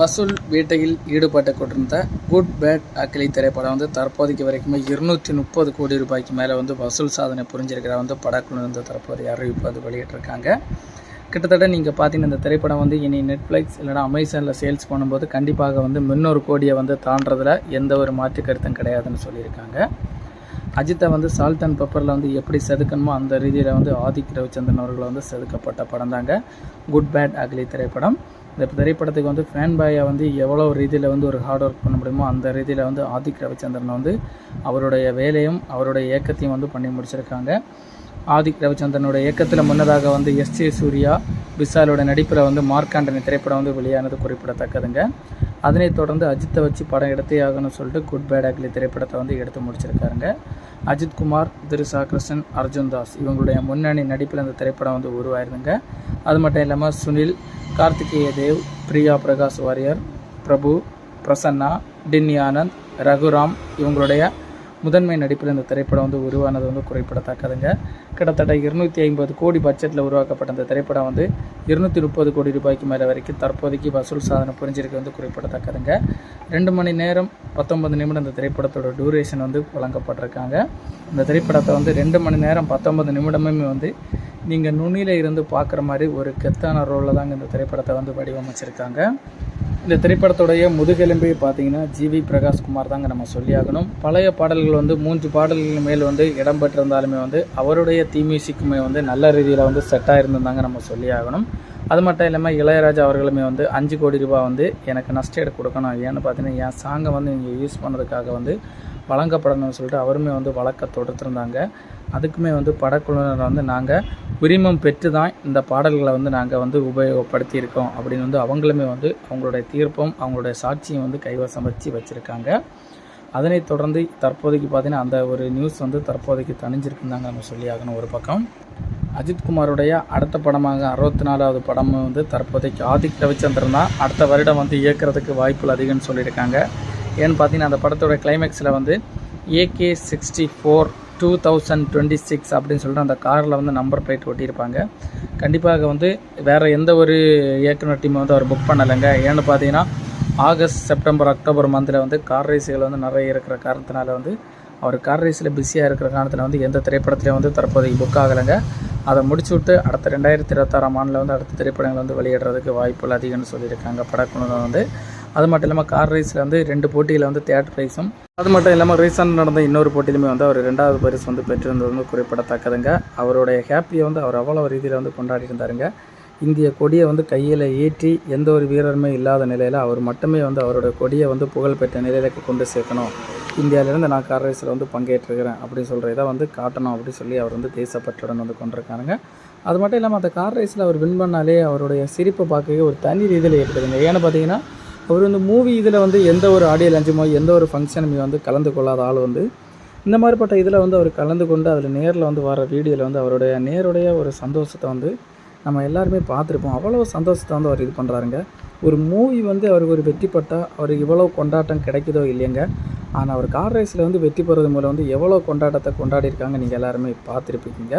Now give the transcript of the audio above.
வசூல் வேட்டையில் ஈடுபட்டு கொண்டிருந்த குட் பேட் அக்கிலி திரைப்படம் வந்து தற்போதைக்கு வரைக்குமே இருநூற்றி முப்பது கோடி ரூபாய்க்கு மேலே வந்து வசூல் சாதனை புரிஞ்சிருக்கிற வந்து படக்குழு வந்து தற்போதைய அறிவிப்பு வந்து வெளியிட்டிருக்காங்க. கிட்டத்தட்ட நீங்கள் பார்த்தீங்கன்னா இந்த திரைப்படம் வந்து இனி நெட்ஃப்ளிக்ஸ் இல்லைனா அமேசானில் சேல்ஸ் பண்ணும்போது கண்டிப்பாக வந்து முன்னூறு கோடியை வந்து தாண்டதில் எந்த ஒரு மாற்று கருத்தும் கிடையாதுன்னு சொல்லியிருக்காங்க. அஜித்தை வந்து சால்ட் அண்ட் பெப்பரில் வந்து எப்படி செதுக்கணுமோ அந்த ரீதியில் வந்து ஆதிக் ரவிச்சந்திரன் அவர்கள் வந்து செதுக்கப்பட்ட படம் தாங்க குட் பேட் அக்லி திரைப்படம். இந்த திரைப்படத்துக்கு வந்து ஃபேன் பாயை வந்து எவ்வளோ ரீதியில் வந்து ஒரு ஹார்ட் ஒர்க் பண்ண முடியுமோ அந்த ரீதியில் வந்து ஆதிக் ரவிச்சந்திரன் வந்து அவருடைய வேலையும் அவருடைய இயக்கத்தையும் வந்து பண்ணி முடிச்சிருக்காங்க. ஆதிக் ரவிச்சந்திரனுடைய இயக்கத்தில் முன்னதாக வந்து எஸ் ஜே சூர்யா விசாலோட நடிப்பில் வந்து மார்க் ஆண்டனி திரைப்படம் வந்து வெளியானது குறிப்பிடத்தக்கதுங்க. அதனைத் தொடர்ந்து அஜித்தை வச்சு படம் எடுத்தே ஆகணும்னு சொல்லிட்டு குட் பேட் அக்லி திரைப்படத்தை வந்து எடுத்து முடிச்சிருக்காருங்க. அஜித் குமார் திருசா கிருஷ்ணன் அர்ஜுன் தாஸ் இவங்களுடைய முன்னணி நடிப்பில் அந்த திரைப்படம் வந்து உருவாயிருந்துங்க அது மட்டும் இல்லாமல் சுனில் கார்த்திகேய தேவ் பிரியா பிரகாஷ் வாரியர் பிரபு பிரசன்னா டின்னி ஆனந்த் ரகுராம் இவங்களுடைய முதன்மை நடிப்பில் இந்த திரைப்படம் வந்து உருவானது வந்து குறிப்பிடத்தக்கதுங்க. கிட்டத்தட்ட இருநூற்றி ஐம்பது கோடி பட்ஜெட்டில் உருவாக்கப்பட்ட இந்த திரைப்படம் வந்து இருநூற்றி முப்பது கோடி ரூபாய்க்கு மேலே வரைக்கும் தற்போதைக்கு வசூல் சாதனை புரிஞ்சிருக்கு வந்து குறிப்பிடத்தக்கதுங்க. ரெண்டு மணி நேரம் பத்தொன்பது நிமிடம் இந்த திரைப்படத்தோட டூரேஷன் வந்து வழங்கப்பட்டிருக்காங்க. இந்த திரைப்படத்தை வந்து ரெண்டு மணி நேரம் பத்தொன்பது நிமிடமுமே வந்து நீங்கள் நுனியில் இருந்து பார்க்குற மாதிரி ஒரு கெத்தான ரோலில் தாங்க இந்த திரைப்படத்தை வந்து வடிவமைச்சிருக்காங்க. இந்த திரைப்படத்துடைய முதுகெலும்பே பார்த்தீங்கன்னா ஜிவி பிரகாஷ்குமார் தாங்க நம்ம சொல்லியாகணும். பழைய பாடல்கள் வந்து மூன்று பாடல்கள் மேல் வந்து இடம்பெற்றிருந்தாலுமே வந்து அவருடைய தீ மியூசிக்குமே வந்து நல்ல ரீதியில் வந்து செட் ஆகிருந்தாங்க நம்ம சொல்லியாகணும். அது மட்டும் இல்லாமல் இளையராஜா அவர்களுமே வந்து அஞ்சு கோடி ரூபாய் வந்து எனக்கு நஷ்ட நஷ்டஈடு கொடுக்கணும் ஏன்னு பார்த்தீங்கன்னா என் சாங்கை வந்து நீங்கள் யூஸ் பண்ணுறதுக்காக வந்து வழங்கப்படணும்னு சொல்லிட்டு அவருமே வந்து வழக்க தொடுத்திருந்தாங்க அதுக்குமே வந்து படக்குழுவினர் வந்து நாங்கள் உரிமம் பெற்று தான் இந்த பாடல்களை வந்து நாங்கள் வந்து உபயோகப்படுத்தியிருக்கோம் அப்படின்னு வந்து அவங்களுமே வந்து அவங்களுடைய தீர்ப்பும் அவங்களுடைய சாட்சியும் வந்து கைவசம் வச்சு வச்சுருக்காங்க. அதனைத் தொடர்ந்து தற்போதைக்கு பார்த்தீங்கன்னா அந்த ஒரு நியூஸ் வந்து தற்போதைக்கு தணிஞ்சிருக்குந்தாங்க நம்ம சொல்லி ஆகணும் ஒரு பக்கம். அஜித்குமாருடைய அடுத்த படமாக அறுபத்தி நாலாவது படம் வந்து தற்போதைக்கு ஆதிக் ரவிச்சந்திரன் தான் அடுத்த வருடம் வந்து இயக்கிறதுக்கு வாய்ப்புகள் அதிகம்னு சொல்லியிருக்காங்க. ஏன்னு பார்த்தீங்கன்னா அந்த படத்தோட கிளைமேக்ஸில் வந்து AK sixty four two thousand twenty six அப்படின்னு சொல்லிட்டு அந்த காரில் வந்து நம்பர் பிளேட் ஒட்டியிருப்பாங்க. கண்டிப்பாக வந்து வேறு எந்த ஒரு இயக்குனர் டீமை வந்து அவர் புக் பண்ணலைங்க. ஏன்னு பார்த்தீங்கன்னா ஆகஸ்ட் செப்டம்பர் அக்டோபர் மந்தில் வந்து கார் ரேஸுகள் வந்து நிறைய இருக்கிற காரணத்தினால வந்து அவர் கார் ரேஸில் பிஸியாக இருக்கிற காரணத்தில் வந்து எந்த திரைப்படத்துலையும் வந்து தற்போதைக்கு புக் ஆகலைங்க. அதை முடிச்சு விட்டு அடுத்த ரெண்டாயிரத்தி இருபத்தாறாம் ஆண்டில் வந்து அடுத்த திரைப்படங்கள் வந்து வெளியிடுறதுக்கு வாய்ப்புகள் அதிகம்னு சொல்லியிருக்காங்க. படக்குழுவில் வந்து அது மட்டும் இல்லாமல் கார் ரேஸில் வந்து ரெண்டு போட்டியில் வந்து தேர்ட் ப்ரைஸும் அது மட்டும் இல்லாமல் ரீசெண்ட் நடந்த இன்னொரு போட்டியிலுமே வந்து அவர் ரெண்டாவது பரிசு வந்து பெற்றிருந்தது வந்து குறிப்பிடத்தக்கதுங்க. அவருடைய ஹாப்பியை வந்து அவர் அவ்வளோ ரீதியில் வந்து கொண்டாடிருந்தாருங்க இந்திய கொடியை வந்து கையில் ஏற்றி எந்த ஒரு வீரருமே இல்லாத நிலையில் அவர் மட்டுமே வந்து அவருடைய கொடியை வந்து புகழ்பெற்ற நிலையில கொண்டு சேர்க்கணும். இந்தியாவிலேருந்து நான் கார் ரேஸில் வந்து பங்கேற்றுக்கிறேன் அப்படின்னு சொல்கிறத வந்து காட்டணும் அப்படின்னு சொல்லி அவர் வந்து தேசப்பற்றுடன் வந்து கொண்டிருக்காருங்க. அது மட்டும் இல்லாமல் அந்த கார் ரேஸில் அவர் வின் பண்ணாலே அவருடைய சிரிப்பை பார்க்கவே ஒரு தனி ரீதியில் ஏற்படுதுங்க. ஏன்னு பார்த்தீங்கன்னா அவர் வந்து மூவி இதில் வந்து எந்த ஒரு ஆடியோ லஞ்சமோ எந்த ஒரு ஃபங்க்ஷனுமே வந்து கலந்து கொள்ளாத ஆள் வந்து இந்த மாதிரிப்பட்ட இதில் வந்து அவர் கலந்து கொண்டு அதில் நேரில் வந்து வர வீடியோவில் வந்து அவருடைய நேருடைய ஒரு சந்தோஷத்தை வந்து நம்ம எல்லாருமே பார்த்துருப்போம். அவ்வளோ சந்தோஷத்தை வந்து அவர் இது பண்ணுறாருங்க ஒரு மூவி வந்து அவருக்கு ஒரு வெற்றி பட்டால் அவருக்கு இவ்வளோ கொண்டாட்டம் கிடைக்குதோ இல்லையங்க ஆனால் அவர் கார் ரேஸில் வந்து வெற்றி பெறது மூலம் வந்து எவ்வளோ கொண்டாட்டத்தை கொண்டாடி இருக்காங்க நீங்கள் எல்லாருமே பார்த்துருப்பீங்க.